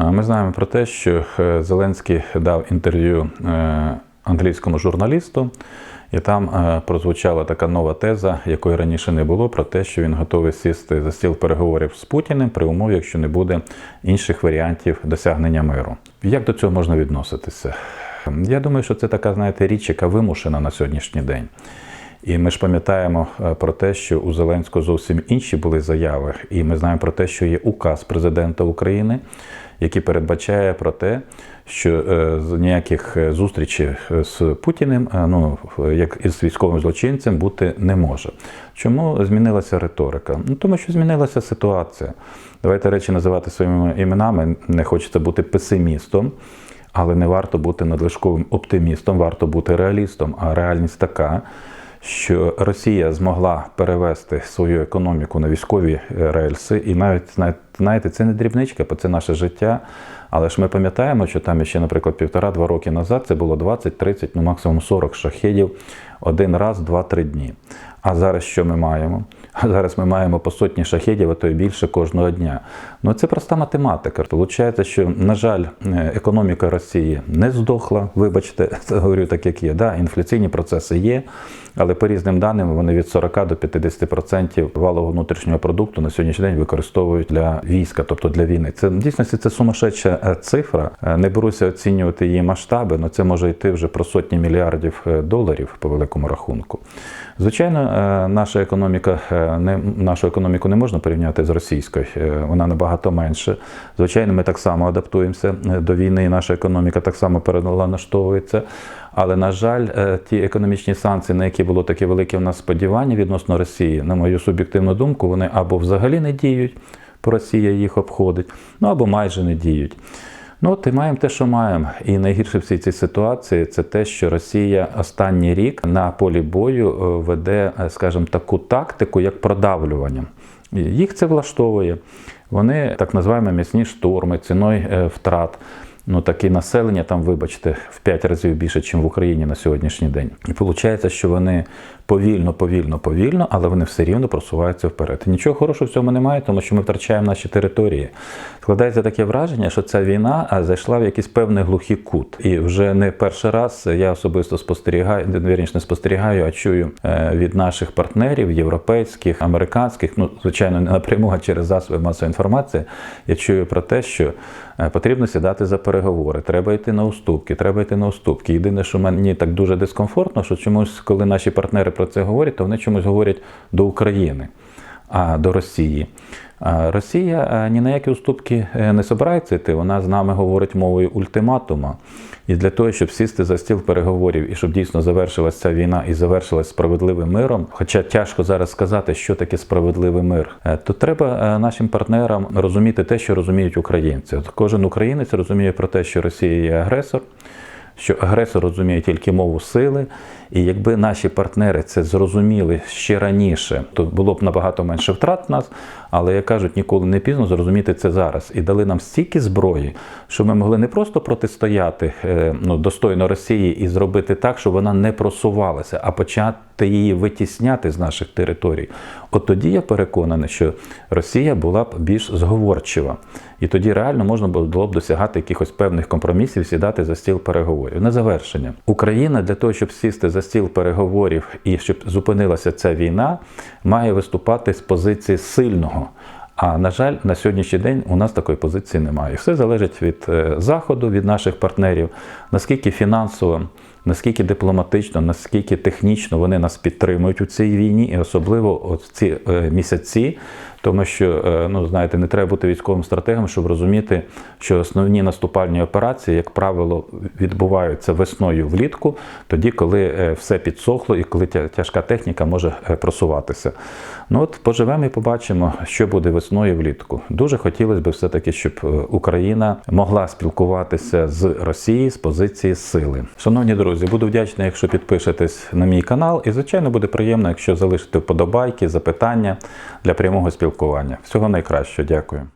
Ми знаємо про те, що е, Зеленський дав інтерв'ю е, англійському журналісту, і там е, прозвучала така нова теза, якої раніше не було, про те, що він готовий сісти за стіл переговорів з Путіним при умові, якщо не буде інших варіантів досягнення миру. Як до цього можна відноситися? Я думаю, що це така, знаєте, річ, яка вимушена на сьогоднішній день. І ми ж пам'ятаємо про те, що у Зеленського зовсім інші були заяви, і ми знаємо про те, що є указ президента України, який передбачає про те, що е, ніяких е, зустрічей з Путіним, е, ну як із військовим злочинцем, бути не може. Чому змінилася риторика? Ну тому що змінилася ситуація. Давайте речі називати своїми іменами. Не хочеться бути песимістом. Але не варто бути надлишковим оптимістом, варто бути реалістом. А реальність така, що Росія змогла перевести свою економіку на військові е, рельси, і навіть знаєте, це не дрібничка, бо це наше життя. Але ж ми пам'ятаємо, що там ще, наприклад, півтора-два роки назад це було 20-30, ну максимум 40 шахедів один раз, два-три дні. А зараз що ми маємо? Зараз ми маємо по сотні шахедів, а то й більше кожного дня. Ну це проста математика. Получається, що, на жаль, е, економіка Росії не здохла. Вибачте, це говорю так, як є. Да, інфляційні процеси є, але по різним даним вони від 40 до 50% валового внутрішнього продукту на сьогоднішній день використовують для війська, тобто для війни. Це дійсно це сумасшедша е, цифра. Е, Не беруся оцінювати її масштаби, але це може йти вже про сотні мільярдів доларів по великому рахунку. Звичайно, наша економіка не нашу економіку не можна порівняти з російською, вона набагато менше. Звичайно, ми так само адаптуємося до війни, і наша економіка так само переналаштовується. Але, на жаль, ті економічні санкції, на які було таке велике в нас сподівання відносно Росії, на мою суб'єктивну думку, вони або взагалі не діють, бо Росія їх обходить, ну або майже не діють. Ну, от і маємо те, що маємо. І найгірше в цій цій ситуації це те, що Росія останній рік на полі бою веде, скажімо, таку тактику, як продавлювання. Їх це влаштовує. Вони так називаємо м'ясні штурми, ціною втрат. Ну, таке населення там, вибачте, в 5 разів більше, ніж в Україні на сьогоднішній день. І виходить, що вони повільно, повільно, повільно, але вони все рівно просуваються вперед. Нічого хорошого в цьому немає, тому що ми втрачаємо наші території. Складається таке враження, що ця війна зайшла в якийсь певний глухий кут. І вже не перший раз я особисто спостерігаю, вірніше не спостерігаю, а чую від наших партнерів, європейських, американських, ну, звичайно, не напряму, а через засоби масової інформації. Я чую про те, що потрібно сідати за переговори, треба йти на уступки, треба йти на уступки. Єдине, що мені так дуже дискомфортно, що чомусь, коли наші партнери про це говорять, то вони чомусь говорять до України, а до Росії. Росія ні на які уступки не збирається йти. Вона з нами говорить мовою ультиматума. І для того, щоб сісти за стіл переговорів і щоб дійсно завершилася ця війна і завершилась справедливим миром, хоча тяжко зараз сказати, що таке справедливий мир, то треба нашим партнерам розуміти те, що розуміють українці. От Кожен українець розуміє про те, що Росія є агресор. Що агресор розуміє тільки мову сили, і якби наші партнери це зрозуміли ще раніше, то було б набагато менше втрат нас. Але як кажуть, ніколи не пізно зрозуміти це зараз. І дали нам стільки зброї, що ми могли не просто протистояти ну, достойно Росії і зробити так, щоб вона не просувалася, а почати її витісняти з наших територій. От тоді я переконаний, що Росія була б більш зговорчива. І тоді реально можна було б досягати якихось певних компромісів, сідати за стіл переговорів. На завершення Україна для того, щоб сісти за стіл переговорів і щоб зупинилася ця війна, має виступати з позиції сильного. А на жаль, на сьогоднішній день у нас такої позиції немає. Все залежить від заходу, від наших партнерів, наскільки фінансово, наскільки дипломатично, наскільки технічно вони нас підтримують у цій війні, і особливо от ці місяці. Тому що, ну знаєте, не треба бути військовим стратегом, щоб розуміти, що основні наступальні операції, як правило, відбуваються весною влітку, тоді, коли все підсохло і коли тяжка техніка може просуватися. Ну от поживемо і побачимо, що буде весною влітку. Дуже хотілося б все-таки, щоб Україна могла спілкуватися з Росією з позиції сили. Шановні друзі, буду вдячний, якщо підпишетесь на мій канал, і звичайно буде приємно, якщо залишите вподобайки, запитання для прямого спілкування. Всього найкращого, дякую.